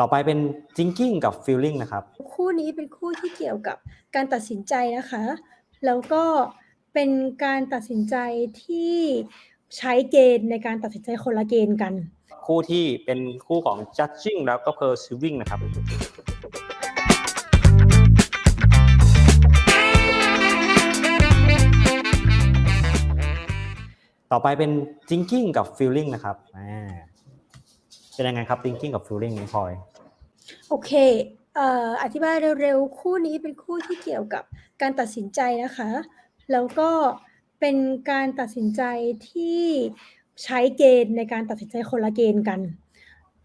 ต่อไปเป็น thinking กับ feeling นะครับ คู่นี้เป็นคู่ที่เกี่ยวกับการตัดสินใจนะคะ แล้วก็เป็นการตัดสินใจที่ใช้เกณฑ์ในการตัดสินใจคนละเกณฑ์กัน คู่ที่เป็นคู่ของ judging แล้วก็ perceiving นะครับ ต่อไปเป็น thinking กับ feeling นะครับอ่า เป็นยังไงครับ thinking กับ feeling น้พลอย โอเคเอ่ออธิบายเร็วๆ คู่นี้เป็นคู่ที่เกี่ยวกับการตัดสินใจนะคะ แล้วก็เป็นการตัดสินใจที่ใช้เกณฑ์ในการตัดสินใจคนละเกณฑ์กัน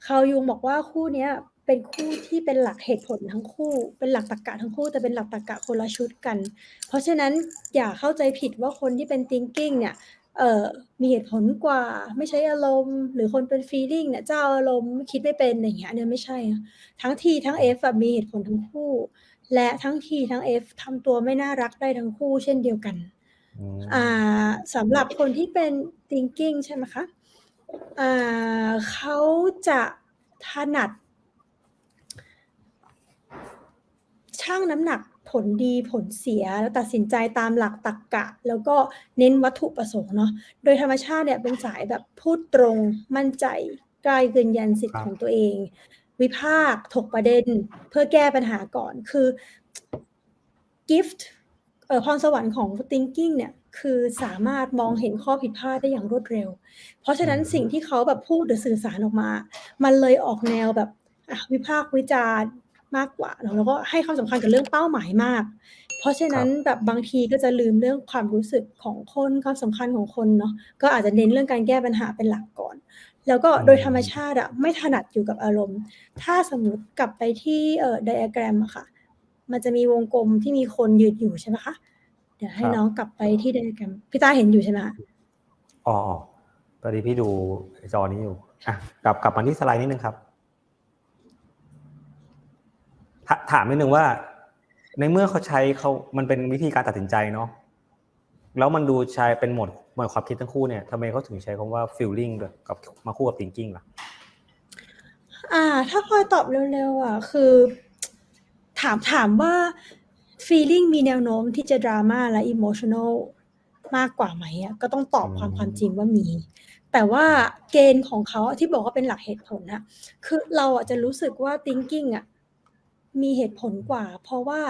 เขายุงบอกว่าคู่เนี้ยเป็นคู่ที่เป็นหลักเหตุผลทั้งคู่ เป็นหลักตรรกะทั้งคู่แต่เป็นหลักตรรกะคนละชุดกัน เพราะฉะนั้นอย่าเข้าใจผิดว่าคนที่เป็น thinking เนี่ย เอ่อมีเหตุผลกว่า ไม่ใช้อารมณ์ หรือคนเป็น feeling เนี่ย เจ้าอารมณ์คิดไม่เป็นอย่างเงี้ย อันเนี้ยไม่ใช่นะ ทั้ง T ทั้ง F อะมีเหตุผลทั้งคู่ และทั้ง T ทั้ง F ทำตัวไม่น่ารักได้ทั้งคู่เช่นเดียวกัน อืมอ่าสำหรับคนที่เป็น thinking ใช่ไหมคะ อ่า เขาจะถนัด ชั่งน้ำหนัก ผลดีผลเสียแล้วตัดสินใจตามหลักตรรกะ แล้วก็เน้นวัตถุประสงค์เนาะโดยธรรมชาติเนี่ยเป็นสายแบบพูดตรงมั่นใจกล้ายืนยันสิทธิ์ของตัวเอง วิพากษ์ถกประเด็นเพื่อแก้ปัญหาก่อนคือ gift เออพรสวรรค์ของ thinking เนี่ยคือสามารถมองเห็นข้อผิดพลาดได้อย่างรวดเร็ว เพราะฉะนั้นสิ่งที่เขาแบบพูดหรือสื่อสารออกมา มันเลยออกแนวแบบวิพากษ์วิจารณ์ มากกว่าเนอะแล้วก็ให้ความสำคัญกับเรื่องเป้าหมายมาก เพราะฉะนั้นแบบบางทีก็จะลืมเรื่องความรู้สึกของคนความสำคัญของคนเนาะก็อาจจะเน้นเรื่องการแก้ปัญหาเป็นหลักก่อน แล้วก็โดยธรรมชาติอะไม่ถนัดอยู่กับอารมณ์ ถ้าสมมติกลับไปที่เอ่อไดอะแกรมอะค่ะ มันจะมีวงกลมที่มีคนยืนอยู่ใช่ไหมคะเดี๋ยวให้ครับน้องกลับไปที่ไดอะแกรมพี่ตาเห็นอยู่ใช่ไหมคะอ๋ออ๋อตอนนี้พี่ดูจอนี้อยู่อะกลับกลับมาที่สไลด์นิดนึงครับ ถถามนิดนึงว่า ในเมื่อเขาใช้เขามันเป็นวิธีการตัดสินใจเนาะแล้วมันดูใช้เป็นหมวดหมวดความคิดทั้งคู่เนี่ยทำไมเขาถึงใช้คำว่า feeling ด้วยกับมาคู่กับ thinking ล่ะ อ่า ถ้าพลอยตอบเร็วๆอะ คือ ถามถามว่า feeling มีแนวโน้มที่จะดราม่าและ emotional มากกว่าไหมอะก็ต้องตอบอืมความความจริงว่ามี แต่ว่าเกณฑ์ของเขาที่บอกว่าเป็นหลักเหตุผลนะคือเราอะจะรู้สึกว่า thinking อะ มีเหตุผลกว่า เพราะว่า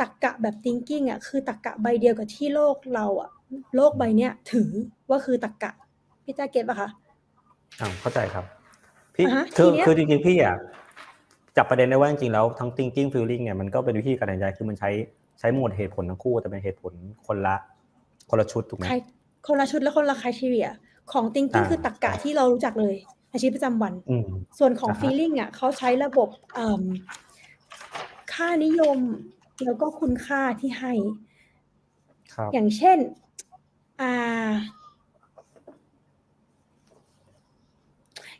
ตรรกะแบบ thinking อะคือตรรกะใบเดียวกับที่โลกเราอะโลกใบเนี้ยถือว่าคือตรรกะพี่ตาเก็ตปะคะอ่าเข้าใจครับ พี่อ่าฮะคือทีเนี้ยคือจริงๆพี่อะจับประเด็นได้ว่าจริงๆแล้วทั้ง thinking feeling เนี่ยมันก็เป็นวิธีการตัดสินใจคือมันใช้ใช้หมวดเหตุผลทั้งคู่แต่เป็นเหตุผลคนละคนละชุดถูกไหมใครคนละชุดและคนละครทีเรียของ thinking อ่าคือตรรกะที่เรารู้จักเลยในชีวิตประจำวันอืมส่วนของอ่าฮะ feeling อะเขาใช้ระบบเอิ่ม ค่านิยม แล้วก็คุณค่าที่ให้ ครับ อย่างเช่น อ่า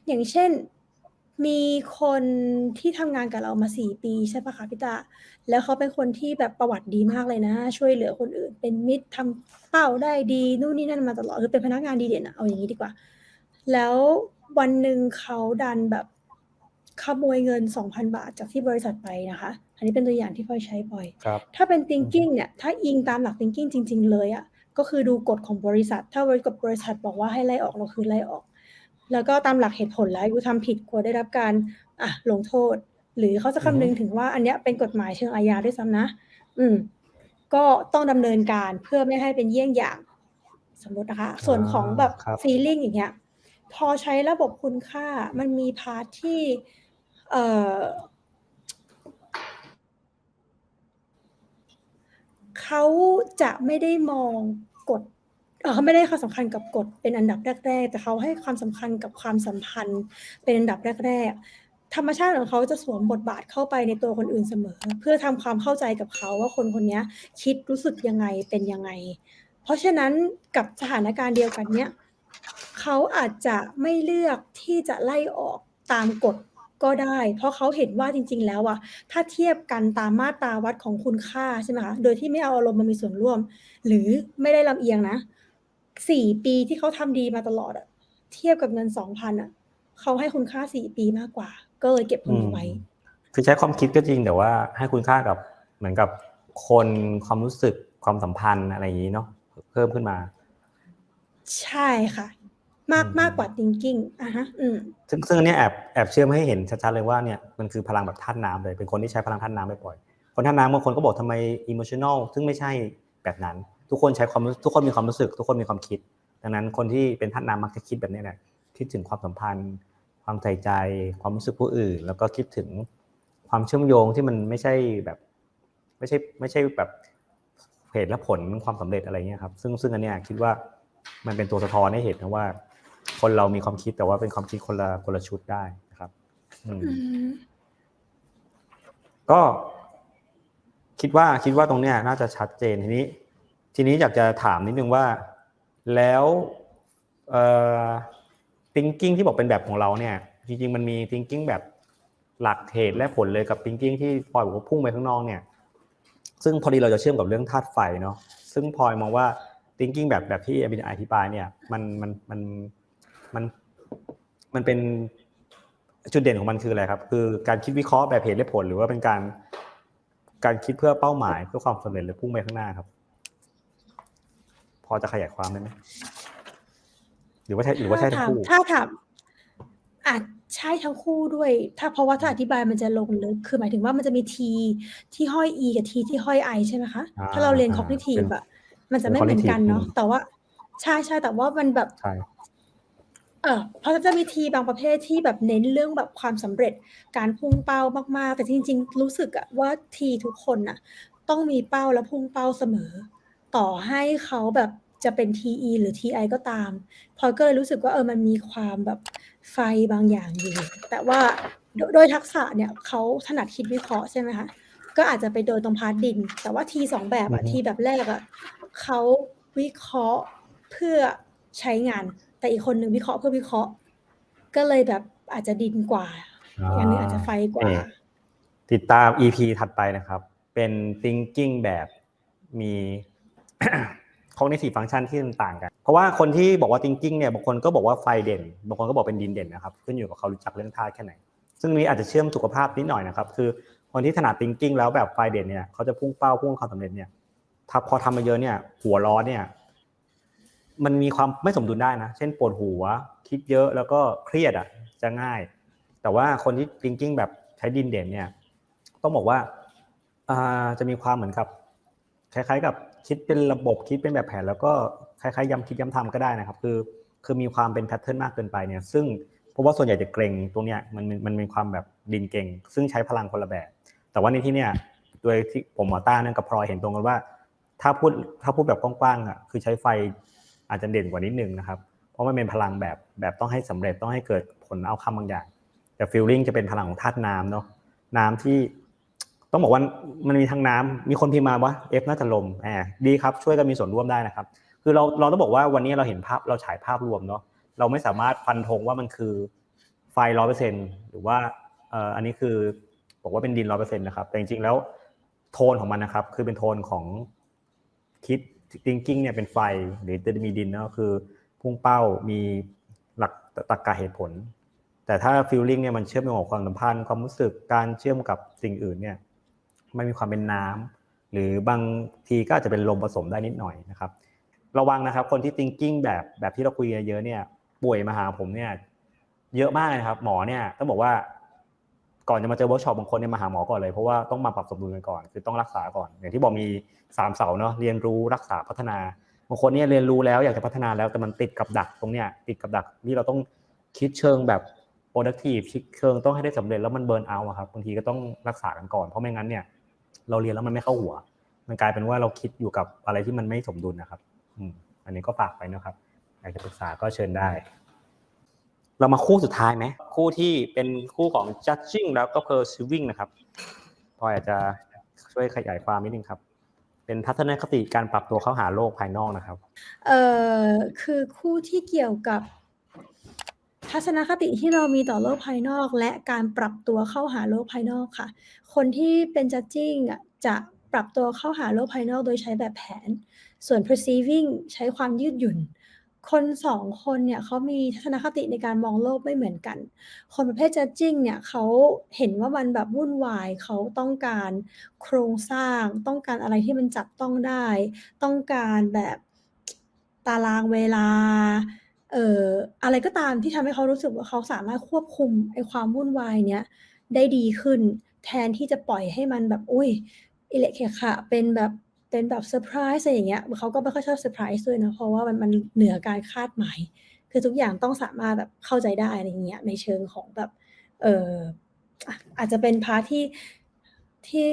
อย่างเช่น มีคนที่ทำงานกับเรามาสี่ปีใช่ปะคะพี่ตา แล้วเขาเป็นคนที่แบบประวัติดีมากเลยนะ ช่วยเหลือคนอื่น เป็นมิตรทำเป้าได้ดีนู่นนี่นั่นมาตลอดคือเป็นพนักงานดีเด่นอะเอาอย่างนี้ดีกว่า แล้ววันหนึ่งเขาดันแบบ ขโมยเงิน 2,000 บาทจากที่บริษัทไปนะคะ อันนี้เป็นตัวอย่างที่พลอยใช้บ่อยครับ ถ้าเป็น thinking เนี่ย ถ้าอิงตามหลัก thinking จริง ๆ เลยอะ่ะ ก็คือดูกฎของบริษัท ถ้าบริษัทบริษัทบอกว่าให้ไล่ออกเราคือไล่ออก แล้วก็ตามหลักเหตุผลแล้วกูทำผิดควรได้รับการอะลงโทษ หรือเขาจะคำนึงถึงว่าอันเนี้ยเป็นกฎหมายเชิงอาญาด้วยซ้ำนะ อืม ก็ต้องดำเนินการเพื่อไม่ให้เป็นเยี่ยงอย่าง สมมตินะคะ ส่วนของแบบครับ feeling อย่างเงี้ย พอใช้ระบบคุณค่ามันมีพาร์ทที่ เอ่อเขาจะไม่ได้มองกฎเขาไม่ได้ความสำคัญกับกฎเป็นอันดับแรกๆ แต่เขาให้ความสำคัญกับความสัมพันธ์เป็นอันดับแรกๆ ธรรมชาติของเขาจะสวมบทบาทเข้าไปในตัวคนอื่นเสมอ เพื่อทำความเข้าใจกับเขาว่าคนคนนี้คิดรู้สึกยังไงเป็นยังไง เพราะฉะนั้นกับสถานการณ์เดียวกันเนี้ยเขาอาจจะไม่เลือกที่จะไล่ออกตามกฎ ก็ได้ เพราะเขาเห็นว่าจริง ๆ แล้วอะ ถ้าเทียบกันตามมาตราวัดของคุณค่า ใช่ไหมคะ โดยที่ไม่เอาอารมณ์มามีส่วนร่วม หรือไม่ได้ลำเอียงนะสี่ปีที่เขาทำดีมาตลอดอะ เทียบกับเงินสองพันอะ เขาให้คุณค่าสี่ปีมากกว่า ก็เลยเก็บพวกนี้ไว้ คือใช้ความคิดก็จริง แต่ว่าให้คุณค่ากับเหมือนกับคน ความรู้สึก ความสัมพันธ์ อะไรอย่างนี้เนาะ เพิ่มขึ้นมา ใช่ค่ะ มากอืมมากกว่า thinking อะฮะอืมซึ่งซึ่งอันเนี้ยแอบแอบเชื่อมให้เห็นชัดๆเลยว่าเนี่ยมันคือพลังแบบธาตุน้ำเลย เป็นคนที่ใช้พลังธาตุน้ำบ่อยๆคนธาตุน้ำบางคนก็บอกทำไม emotional ซึ่งไม่ใช่แบบนั้น ทุกคนใช้ความรู้ทุกคนมีความรู้สึก ทุกคนมีความคิด ดังนั้นคนที่เป็นธาตุน้ำมักจะคิดแบบนี้แหละคิดถึงความสัมพันธ์ ความใส่ใจ ความรู้สึกผู้อื่น แล้วก็คิดถึงความเชื่อมโยงที่มันไม่ใช่แบบ ไม่ใช่ไม่ใช่แบบเหตุและผลความสำเร็จอะไรเงี้ยครับ ซึ่งซึ่งอันเนี้ยคิดว่ามันเป็นตัวสะท้อนให้เห็นนะว่า คนเรามีความคิดแต่ว่าเป็นความคิดคนละคนละชุดได้นะครับอืมอืมก็ คิดว่าคิดว่าตรงเนี้ย น่าจะชัดเจนทีนี้ ทีนี้อยากจะถามนิดนึงว่า แล้วเอ่อ thinking ที่บอกเป็นแบบของเราเนี่ย จริง ๆ มันมี thinking แบบหลักเหตุและผลเลยกับ thinking ที่พลอยบอกว่าพุ่งไปข้างนอกเนี่ย ซึ่งพอดีเราจะเชื่อมกับเรื่องธาตุไฟเนาะซึ่งพลอยมองว่า thinking แบบแบบที่อบินอธิบายเนี่ย มันมันมัน มันมันเป็นจุดเด่นของมันคืออะไรครับ คือการคิดวิเคราะห์แบบเหตุและผล หรือว่าเป็นการการคิดเพื่อเป้าหมายเพื่อความสำเร็จหรือพุ่งไปข้างหน้าครับ พอจะขยายความได้ไหมหรือว่าใช่หรือว่าใช่ทั้งถามคู่ถ้าถามอาจใช่ทั้งคู่ด้วย ถ้าเพราะว่าถ้าอธิบายมันจะลงลึกคือหมายถึงว่ามันจะมี T ที่ห้อย E กับ T ที่ห้อย I ใช่ไหมคะอ่าถ้าเราเรียนอ่า cognitive เป็นอะมันจะเป็นไม่เหมือนกัน cognitive เนาะอืมแต่ว่าใช่ใช่แต่ว่ามันแบบ เออเพราะจะมีทีบางประเภทที่แบบเน้นเรื่องแบบความสำเร็จ การพุ่งเป้ามาก ๆ แต่จริง ๆ รู้สึกอะว่าทีทุกคนน่ะ ต้องมีเป้าและพุ่งเป้าเสมอ ต่อให้เขาแบบจะเป็น TE หรือ TI ก็ตาม พลอยก็เลยรู้สึกว่า เออ มันมีความแบบไฟบางอย่างอยู่ แต่ว่าโดโดยทักษะเนี่ยเขาถนัดคิดวิเคราะห์ใช่ไหมคะ ก็อาจจะไปโดนตรงพาร์ทดิน แต่ว่าทีสองแบบอะอือฮึ ทีแบบแรกอะเขาวิเคราะห์เพื่อใช้งาน แต่อีกคนหนึ่งวิเคราะห์เพื่อวิเคราะห์ ก็เลยแบบอาจจะดินกว่าอีกอันหนึงอาจจะไฟกว่า ติดตาม EP ถัดไปนะครับ เป็น thinking แบบมี cognitive function ที่ต่างกัน เพราะว่าคนที่บอกว่า thinking เนี่ยบางคนก็บอกว่าไฟเด่นบางคนก็บอกเป็นดินเด่นนะครับ ขึ้นอยู่กับเขารู้จักเรื่องธาตุแค่ไหน ซึ่งนี้อาจจะเชื่อมสุขภาพนิดหน่อยนะครับ คือคนที่ถนัด thinking แล้วแบบไฟเด่นเนี่ยเขาจะพุ่งเป้าพุ่งความสำเร็จเนี่ยถ้าพอทำมาเยอะเนี่ยหัวร้อนเนี่ย มันมีความไม่สมดุลได้นะ เช่นปวดหัว คิดเยอะแล้วก็เครียดอะจะง่าย แต่ว่าคนที่ thinking แบบใช้ดินเด่นเนี่ย ต้องบอกว่าจะมีความเหมือนกับคล้าย ๆ กับคิดเป็นระบบคิดเป็นแบบแผน แล้วก็คล้ายๆย้ำคิดย้ำทำก็ได้นะครับ คือคือมีความเป็นแพทเทิร์นมากเกินไปเนี่ย ซึ่งเพราะว่าส่วนใหญ่จะเกรงตรงเนี้ยมันมันมีความแบบดินเก่ง ซึ่งใช้พลังคนละแบบ แต่ว่าในที่เนี่ยโดยที่ผมหมอต้านั่นกับพลอยเห็นตรงกันว่า ถ้าพูดถ้าพูดแบบกว้างๆอะคือใช้ไฟ อาจจะเด่นกว่านิดนึงนะครับ เพราะมันเป็นพลังแบบแบบต้องให้สำเร็จต้องให้เกิดผลเอาคำบางอย่าง แต่ฟีลลิ่งจะเป็นพลังของธาตุน้ำเนาะน้ำที่ต้องบอกว่ามันมีทั้งน้ำมีคนพิมพ์มาว่าเอฟน่าจะลมแอบดีครับช่วยกันมีส่วนร่วมได้นะครับ คือเราเราต้องบอกว่าวันนี้เราเห็นภาพเราฉายภาพรวมเนาะเราไม่สามารถฟันธงว่ามันคือไฟร้อยเปอร์เซ็นหรือว่าเอ่ออันนี้คือบอกว่าเป็นดินร้อยเปอร์เซ็นต์นะครับแต่จริงๆแล้วโทนของมันนะครับ คือเป็นโทนของคิด thinking เนี่ยเป็นไฟหรือจะมีดินเนาะคือพุ่งเป้ามีหลักตรรกะเหตุผล แต่ถ้า feeling เนี่ยมันเชื่อมโยงกับความสัมพันธ์ความรู้สึกการเชื่อมกับสิ่งอื่นเนี่ยมันมีความเป็นน้ำหรือบางทีก็อาจจะเป็นลมผสมได้นิดหน่อยนะครับ ระวังนะครับคนที่ thinking แบบแบบที่เราคุยเยอะเนี่ยป่วยมาหาผมเนี่ยเยอะมากเลยนะครับ หมอเนี่ยต้องบอกว่า ก่อนจะมาเจอเวิร์กช็อปบางคนเนี่ยมาหาหมอก่อนเลยเพราะว่าต้องมาปรับสมดุลกันก่อน คือต้องรักษาก่อน อย่างที่บอกมีสามเสาเนาะเรียนรู้รักษาพัฒนาบางคนเนี่ยเรียนรู้แล้วอยากจะพัฒนาแล้วแต่มันติดกับดักตรงเนี้ยติดกับดักที่เราต้องคิดเชิงแบบ productive คิดเชิงต้องให้ได้สำเร็จแล้วมันเบิร์นเอาอะครับบางทีก็ต้องรักษากันก่อนเพราะไม่งั้นเนี่ย เราเรียนแล้วมันไม่เข้าหัว มันกลายเป็นว่าเราคิดอยู่กับอะไรที่มันไม่สมดุลนะครับอืมอันนี้ก็ฝากไปนะครับอยากจะปรึกษาก็เชิญได้ เรามาคู่สุดท้ายไหม คู่ที่เป็นคู่ของ judging แล้วก็ perceiving นะครับพออยากจะช่วยขยายความนิดนึงครับ เป็นทัศนคติการปรับตัวเข้าหาโลกภายนอกนะครับ เอ่อคือคู่ที่เกี่ยวกับ ทัศนคติที่เรามีต่อโลกภายนอก และการปรับตัวเข้าหาโลกภายนอกค่ะ คนที่เป็น judging อะจะปรับตัวเข้าหาโลกภายนอกโดยใช้แบบแผน ส่วน perceiving ใช้ความยืดหยุ่น คนสองคนเนี่ยเขามีทัศนคติในการมองโลกไม่เหมือนกัน คนประเภท judging เนี่ยเขาเห็นว่ามันแบบวุ่นวายเขาต้องการโครงสร้าง ต้องการอะไรที่มันจับต้องได้ ต้องการแบบตารางเวลาเอ่ออะไรก็ตามที่ทำให้เขารู้สึกว่าเขาสามารถควบคุมไอ้ความวุ่นวายเนี้ยได้ดีขึ้น แทนที่จะปล่อยให้มันแบบอุ๊ยอิเละเขะขะเป็นแบบ เป็นแบบเซอร์ไพรส์อะไรอย่างเงี้ยเขาก็ไม่ค่อยชอบเซอร์ไพรส์ด้วยนะเพราะว่ามันมันเหนือการคาดหมาย คือทุกอย่างต้องสามารถแบบเข้าใจได้อะไรเงี้ยในเชิงของแบบเอ่ออาจจะเป็นพาร์ตที่ที่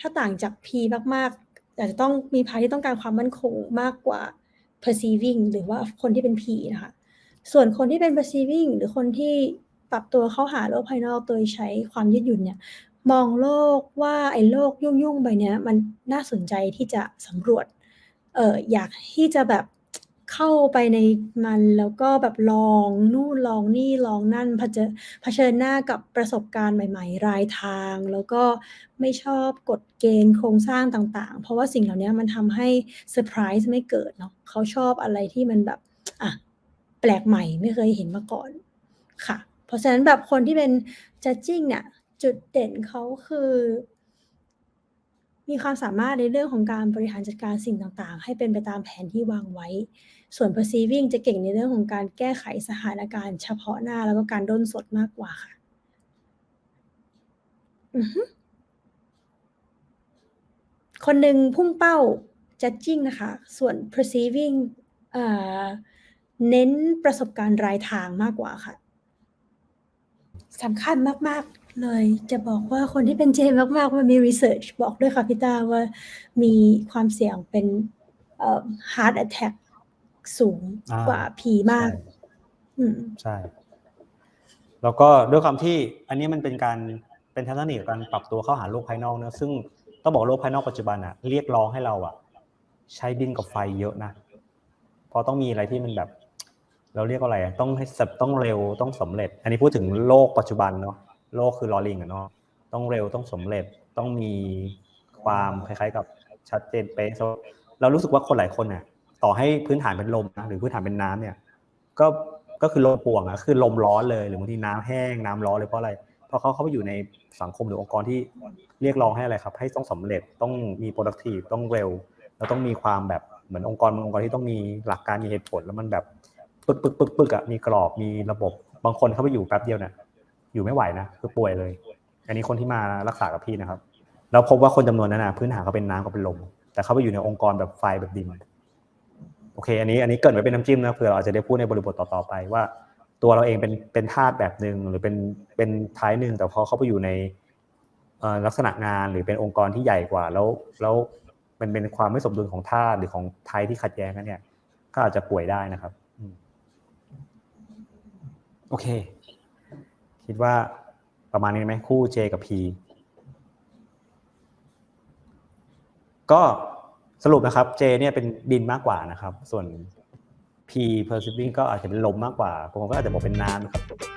ถ้าต่างจาก P มากๆอาจจะต้องมีพาร์ตที่ต้องการความมั่นคงมากกว่า perceiving หรือว่าคนที่เป็น P นะคะส่วนคนที่เป็น perceiving หรือคนที่ปรับตัวเข้าหาโลกภายนอกโดยใช้ความยืดหยุ่นเนี่ย มองโลกว่าไอ้โลกยุ่งๆใบเนี้ยมันน่าสนใจที่จะสำรวจ เอออยากที่จะแบบเข้าไปในมันแล้วก็แบบลองนู่นลองนี่ลองนั่นเผจเผชิญหน้ากับประสบการณ์ใหม่ ๆ รายทาง แล้วก็ไม่ชอบกฎเกณฑ์โครงสร้างต่างๆ เพราะว่าสิ่งเหล่านี้มันทำให้เซอร์ไพรส์ไม่เกิดเนาะเขาชอบอะไรที่มันแบบอะแปลกใหม่ไม่เคยเห็นมาก่อนค่ะ เพราะฉะนั้นแบบคนที่เป็น judging เนี่ย จุดเด่นเขาคือ มีความสามารถในเรื่องของการบริหารจัดการสิ่งต่างๆ ให้เป็นไปตามแผนที่วางไว้ ส่วน perceiving จะเก่งในเรื่องของการแก้ไขสถานการณ์เฉพาะหน้าแล้วก็การด้นสดมากกว่าค่ะคนหนึ่งพุ่งเป้า judging นะคะ ส่วน perceiving เอ่อเน้นประสบการณ์รายทางมากกว่าค่ะสำคัญมาก ๆ เลยจะบอกว่าคนที่เป็น J มากๆมันมีรีเซิร์ชบอกด้วยค่ะพี่ต้าว่ามีความเสี่ยงเป็นเอ่อ heart attack สูงอากว่า P มาใช่กอืมใช่ แล้วก็ด้วยความที่อันนี้มันเป็นการเป็นทัศนคติของการปรับตัวเข้าหาโลกภายนอกเนอะซึ่งต้องบอกว่าโลกภายนอกปัจจุบันอะเรียกร้องให้เราอะใช้ดินกับไฟเยอะนะเพราะต้องมีอะไรที่มันแบบ เราเรียกว่าอะไรอะต้องให้สับต้องเร็วต้องสำเร็จ อันนี้พูดถึงโลกปัจจุบันเนาะ โลกคือลอลิงอะเนาะต้องเร็วต้องสำเร็จต้องมีความคล้ายๆ กับชัดเจนเป๊ะเรารู้สึกว่าคนหลายคนน่ะต่อให้พื้นฐานเป็นลมนะหรือพื้นฐานเป็นน้ำเนี่ย ก็ก็คือลมป่วงอะคือลมร้อนเลยหรือบางทีน้ำแห้งน้ำร้อนเลยเพราะอะไรเพราะเขาเข้าไปอยู่ในสังคมหรือองค์กรที่เรียกร้องให้อะไรครับ ให้ต้องสำเร็จต้องมี productive ต้องเร็ว แล้วต้องมีความแบบเหมือนองค์กรบางองค์กรที่ต้องมีหลักการมีเหตุผลแล้วมันแบบปึ๊กๆๆๆอะมีกรอบมีระบบบางคนเข้าไปอยู่แป๊บเดียวเนี่ย อยู่ไม่ไหวนะคือป่วยเลย อันนี้คนที่มารักษากับพี่นะครับ แล้วพบว่าคนจำนวนนั้นนะพื้นฐานเขาเป็นน้ำกับเป็นลม แต่เขาไปอยู่ในองค์กรแบบไฟแบบดินโอเค อันนี้อันนี้เกริ่นไว้เป็นน้ำจิ้มนะเผื่อเราอาจจะได้พูดในบริบทต่อๆไปว่า ตัวเราเองเป็นเป็นธาตุแบบหนึ่งหรือเป็นเป็น type หนึ่งแต่พอเขาไปอยู่ในลักษณะงานหรือเป็นองค์กรที่ใหญ่กว่า แล้วแล้วมันเป็นความไม่สมดุลของธาตุหรือของ type ที่ขัดแย้งกันเนี่ย ก็อาจจะป่วยได้นะครับโอเค คิดว่าประมาณนี้ไหมคู่ J กับ P ก็สรุปนะครับ J เนี่ยเป็นดินมากกว่านะครับ ส่วน P perceiving ก็อาจจะเป็นลมมากกว่าบางก็อาจจะบอกเป็นน้ำครับ